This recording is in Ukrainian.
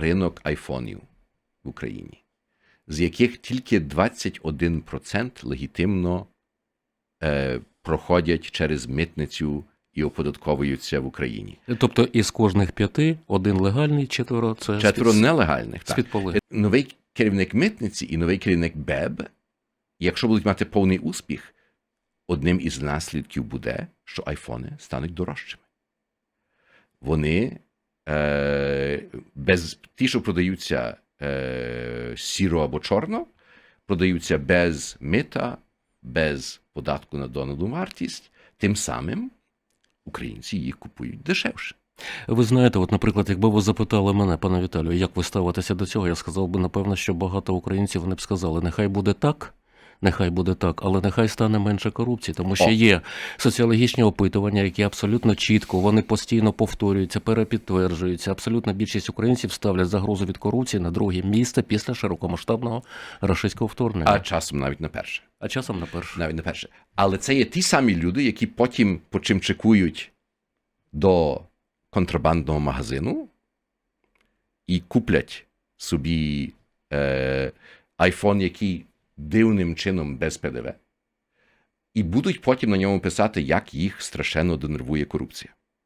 ринок айфонів в Україні, з яких тільки 21% легітимно е, проходять через митницю і оподатковуються в Україні. Тобто із кожних п'яти один легальний, четверо це Четверо з-під- нелегальних. Так. Новий керівник митниці і новий керівник БЕБ, якщо будуть мати повний успіх, одним із наслідків буде, що айфони стануть дорожчими. Вони е, без ті, що продаються е, сіро або чорно, продаються без мита, без податку на донану вартість, тим самим українці їх купують дешевше. Ви знаєте, от, наприклад, якби ви запитали мене, пане Віталію, як ви ставитеся до цього, я сказав би, напевно, що багато українців вони б сказали, нехай буде так. Нехай буде так, але нехай стане менше корупції, тому що є соціологічні опитування, які абсолютно чітко, вони постійно повторюються, перепідтверджуються. Абсолютна більшість українців ставлять загрозу від корупції на друге місце після широкомасштабного рашистського вторгнення, А часом навіть на перше. А часом на перше. навіть не перше. Але це є ті самі люди, які потім почимчикують до контрабандного магазину і куплять собі е, айфон, який дивним чином без ПДВ, і будуть потім на ньому писати, як їх страшенно денервує корупція.